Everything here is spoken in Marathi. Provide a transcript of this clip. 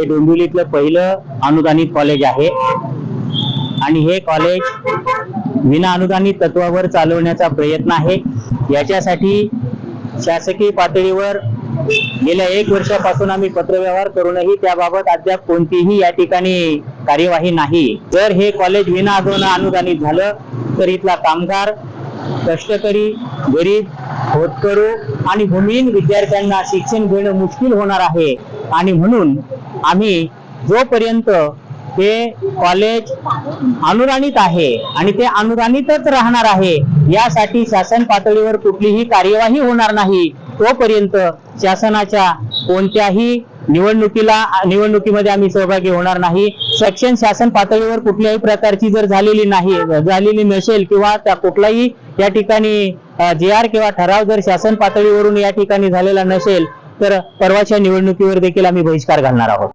हे डोंबिवलीतलं पहिलं अनुदानित कॉलेज आहे. आणि हे कॉलेज विना अनुदानित तत्वावर चालवण्याचा प्रयत्न आहे. याच्यासाठी शासकीय पातळीवर गेल्या एक वर्षापासून आम्ही पत्रव्यवहार करूनही त्याबाबत अद्याप कोणतीही या ठिकाणी कार्यवाही नाही. जर हे कॉलेज विना अनुदानित झालं तर इथला कामगार कष्टकरी गरीब होतकरू आणि भूमिहीन विद्यार्थ्यांना शिक्षण घेणं मुश्किल होणार आहे. आणि म्हणून आम्ही जोपर्यंत ते कॉलेज अनुदानित आहे आणि ते अनुदानितच राहणार आहे यासाठी शासन पातळीवर कुठलीही कार्यवाही होणार नाही तोपर्यंत शासनाच्या कोणत्याही निवडणुकीला निवडणुकीमध्ये आम्ही सहभागी होणार नाही. सेक्शन शासन पातळीवर कुठल्याही प्रकारची जर झालेली नाही झालेली नसेल किंवा त्या कुठलाही या ठिकाणी जे आर किंवा ठराव जर शासन पातळीवरून या ठिकाणी झालेला नसेल तर परवाच्या निवडणुकीवर देखील आम्ही बहिष्कार घालणार आहोत.